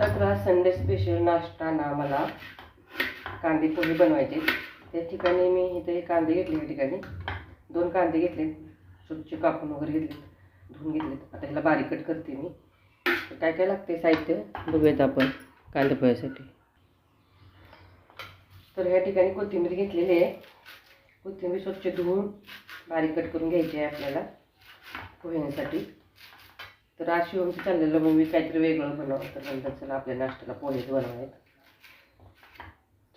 अकरा Sunday special नाश्ता ना मला कांदे पोहे बनवायचे. त्या ठिकाणी मी इथे कांदे घेतले या ठिकाणी. दोन कांदे घेतले. स्वच्छ कापून वगैरे घेतले. धुवून घेतलेत आता ह्याला बारीक कट करते मी. तर काय काय लागते साहित्य? बघूयात आपण कांदे पोह्यासाठी. तर ह्या ठिकाणी कोथिंबीर घेतलेली आहे. कोथिंबीर स्वच्छ धुवून बारीक कट करून घ्यायची आहे आपल्याला पोह्यांसाठी. तर अशी शिवमचं चाललेलं मग मी काहीतरी वेगळं बनवलं तर नंतर चला आपल्या नाश्त्याला पोहेच बनवायत.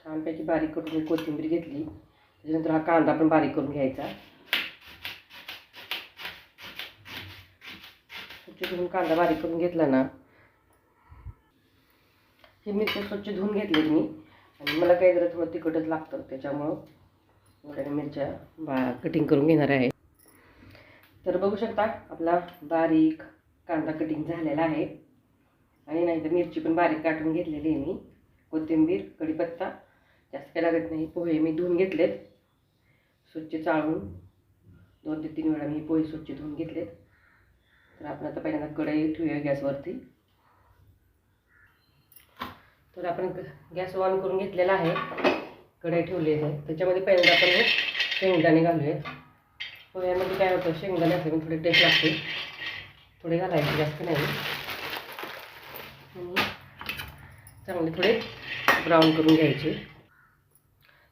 छानपैकी बारीक करून मी कोथिंबीर घेतली. त्याच्यानंतर हा कांदा पण बारीक करून घ्यायचा. स्वच्छ धुवून कांदा बारीक करून घेतला ना हे मिरच्या स्वच्छ धुवून घेतले मी. आणि मला काही जरा थोडं तिखटच लागतं त्याच्यामुळं. वगैरे मिरच्या बा कटिंग करून घेणार आहे. तर बघू शकता आपला बारीक कांदा कटिंग झालेला आहे. आणि नाही तर मिरची पण बारीक काटून घेतलेली आहे मी. कोथिंबीर कढीपत्ता जास्त काही लागत नाही. पोहे मी धुवून घेतलेत. स्वच्छ चाळून दोन ते तीन वेळा मी पोहे स्वच्छ धुवून घेतलेत. तर आपण आता पहिल्यांदा कढई ठेवूया गॅसवरती. तर आपण गॅस ऑन करून घेतलेला आहे. कढई ठेवली आहे. त्याच्यामध्ये पहिल्यांदा आपण शेंगदाणे घालूया पोह्यामध्ये काय होतं? शेंगदाणे असले थोडी टेस्ट लागते थोडे घालायचे जास्त नाही. चांगले थोडे ब्राऊन करून घ्यायचे.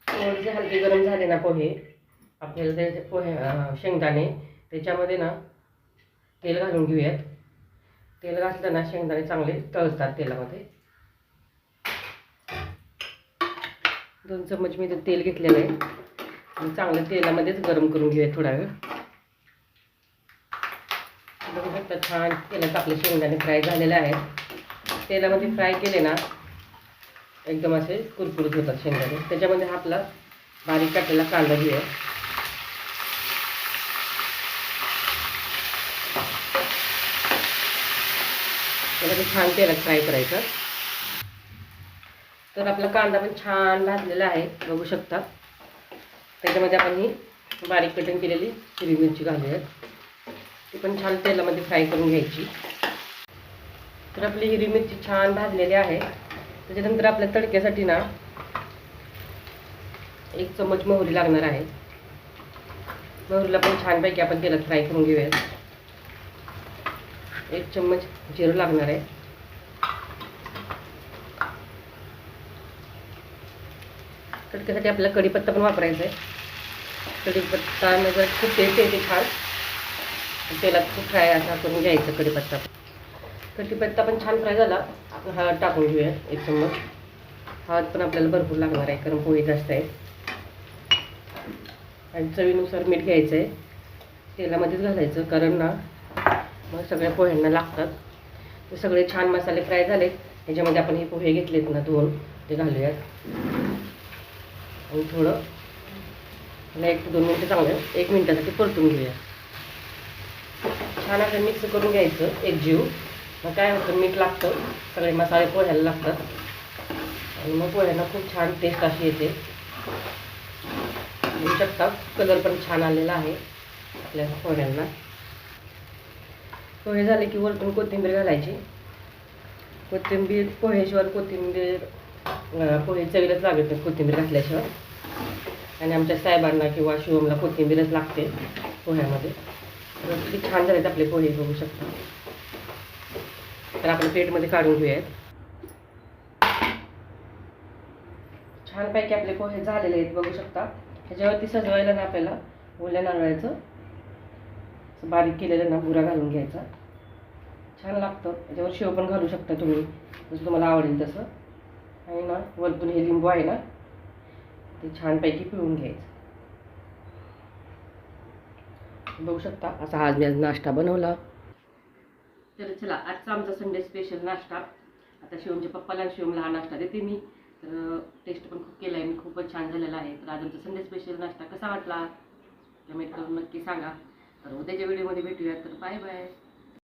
थोडेसे हलके गरम झाले ना पोहे. आपल्याला त्याचे पोहे शेंगदाणे त्याच्यामध्ये ना तेल घालून घेऊयात. तेल घातलं ना शेंगदाणे चांगले तळतात तेलामध्ये. दोन चम्मच मी इथं तेल घेतलेलं आहे. चांगलं तेलामध्येच गरम करून घेऊया थोडा वेळ. बघू शकता छान तेलात आपले शेंगदाणे फ्राय झालेले आहेत. तेलामध्ये फ्राय केले ना एकदम असे कुरकुरीत होतात शेंगदाणे. त्याच्यामध्ये हा आपला बारीक काटलेला कांदा घेऊया. त्याला ते छान तेलात फ्राय करायचं. तर आपला कांदा पण छान भाजलेला आहे बघू शकता. त्याच्यामध्ये आपण ही बारीक कटिंग केलेली हिरवी मिरची घालूयात. ती पण छान तेलामध्ये फ्राय करून घ्यायची. तर आपली हिरवी मिरची छान भाजलेली आहे. त्याच्यानंतर आपल्या तडक्यासाठी ना एक चम्मच मोहरी लागणार आहे. मोहरीला पण छानपैकी आपण तेलात फ्राय करून घेऊयात. एक चम्मच जिरं लागणार आहे. तडक्यासाठी आपल्याला कढीपत्ता पण वापरायचा आहे. कढीपत्ता म्हणजे जर खूप टेस्ट येते छान. तेलात खूप फ्राय असा करून घ्यायचा कढीपत्ता कढीपत्ता पण छान फ्राय झाला. आपण हळद टाकून घेऊया एक चम्मच. हळद पण आपल्याला भरपूर लागणार आहे कारण पोळी जास्त आहे. आणि चवीनुसार मीठ घ्यायचं आहे तेलामध्येच घालायचं कारण ना मग सगळ्या पोह्यांना लागतात. ते सगळे छान मसाले फ्राय झाले. ह्याच्यामध्ये आपण हे पोहे घेतलेत ना दोन ते घालूयात. आणि थोडं एक दोन मिनटं चांगलं एक मिनटासाठी परतून घेऊया. छान असं मिक्स करून घ्यायचं एक जीव. मग काय होतं मीठ लागतं सगळे मसाले पोह्याला लागतात. आणि मग पोह्यांना खूप छान टेस्ट अशी येते. बघू शकता कलर पण छान आलेला आहे आपल्या पोह्यांना. पोहे झाले की वरतून कोथिंबीर घालायची. कोथिंबीर पोह्याशिवाय कोथिंबीर पोहे चवीलाच लागत नाही कोथिंबीर घातल्याशिवाय. आणि आमच्या साहेबांना किंवा शिवमला कोथिंबीरच लागते पोह्यामध्ये. किती छान झालेत आपले पोहे बघू शकता. तर आपण प्लेटमध्ये काढून घेऊयात. छानपैकी आपले पोहे झालेले आहेत बघू शकता. ह्याच्यावरती सजवायला ना आपल्याला ओल्या नारळाचं असं बारीक केलेलं ना बुरा घालून घ्यायचा. छान लागतं. त्याच्यावर शेव पण घालू शकता तुम्ही जसं तुम्हाला आवडेल तसं. आणि ना वरतून हे लिंबू आहे ना ते छानपैकी पिळून घ्यायचं. बघू शकता. असा आज मी आज नाश्ता बनवला. तर चला आजचा आमचा संडे स्पेशल नाश्ता. आता शिवमच्या पप्पाला आणि शिवमला हा नाश्ता देते मी. तर टेस्ट पण खूप केला आहे मी खूपच छान झालेला आहे. तर आज आमचा संडे स्पेशल नाश्ता कसा वाटला? कमेंट करून नक्की सांगा. तर उद्याच्या व्हिडिओमध्ये भेटूया तर बाय बाय